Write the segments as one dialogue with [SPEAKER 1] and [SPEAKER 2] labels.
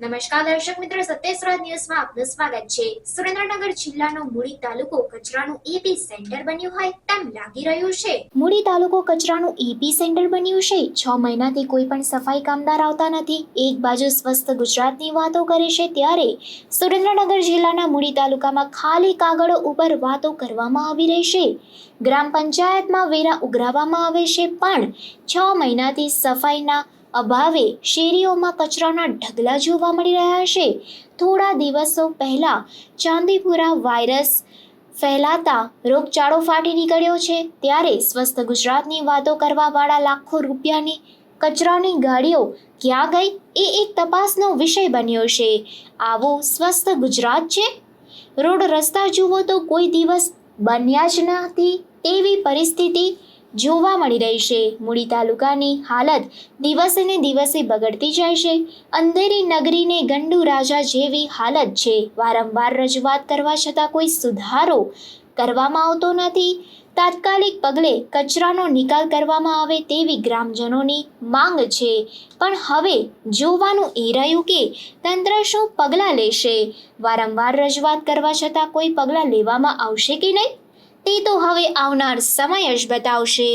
[SPEAKER 1] નમસ્કાર દર્શક મિત્રો સત્યસ્વરાજ ન્યૂઝમાં આપનું સ્વાગત છે. સુરેન્દ્રનગર જિલ્લાનો મૂળી તાલુકો કચરાનું એપી સેન્ટર બન્યું હોય તેમ લાગી રહ્યું છે. મૂળી તાલુકો કચરાનું એપી સેન્ટર બન્યું છે. છ મહિનાથી કોઈ પણ સફાઈ કામદાર આવતા નથી. એક બાજુ સ્વસ્થ ગુજરાતની વાતો કરે છે ત્યારે સુરેન્દ્રનગર જિલ્લાના મૂળી તાલુકામાં ખાલી કાગળો ઉપર વાતો કરવામાં આવી રહી છે. ગ્રામ પંચાયતમાં વેરા ઉઘરાવવામાં આવે છે, પણ છ મહિનાથી સફાઈના અભાવે શેરીઓમાં કચરાના ઢગલા જોવા મળી રહ્યા છે. થોડા દિવસો પહેલા ચાંદીપુરા વાયરસ ફેલાતા રોગચાળો ફાટી નીકળ્યો છે. ત્યારે સ્વસ્થ ગુજરાતની વાતો કરવાવાળા લાખો રૂપિયાની કચરાની ગાડીઓ ક્યાં ગઈ એ એક તપાસનો વિષય બન્યો છે. આવું સ્વસ્થ ગુજરાત છે. રોડ રસ્તા જુઓ તો કોઈ દિવસ બન્યા જ નથી તેવી પરિસ્થિતિ જોવા મળી રહી છે. મૂડી તાલુકાની હાલત દિવસે ને દિવસે બગડતી જાય છે. અંધેરી નગરીને ગંડુ રાજા જેવી હાલત છે. વારંવાર રજૂઆત કરવા છતાં કોઈ સુધારો કરવામાં આવતો નથી. તાત્કાલિક પગલે કચરાનો નિકાલ કરવામાં આવે તેવી ગ્રામજનોની માંગ છે. પણ હવે જોવાનું એ રહ્યું કે તંત્ર શું પગલાં લેશે? વારંવાર રજૂઆત કરવા છતાં કોઈ પગલાં લેવામાં આવશે કે નહીં? તે તો હવે આવનાર સમય જ બતાવશે.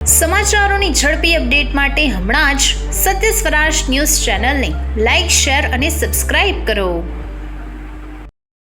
[SPEAKER 2] સમાચારોની ઝડપી અપડેટ માટે હમણાં જ સત્ય સ્વરાજ ન્યૂઝ ચેનલને લાઇક શેર અને સબસ્ક્રાઇબ કરો.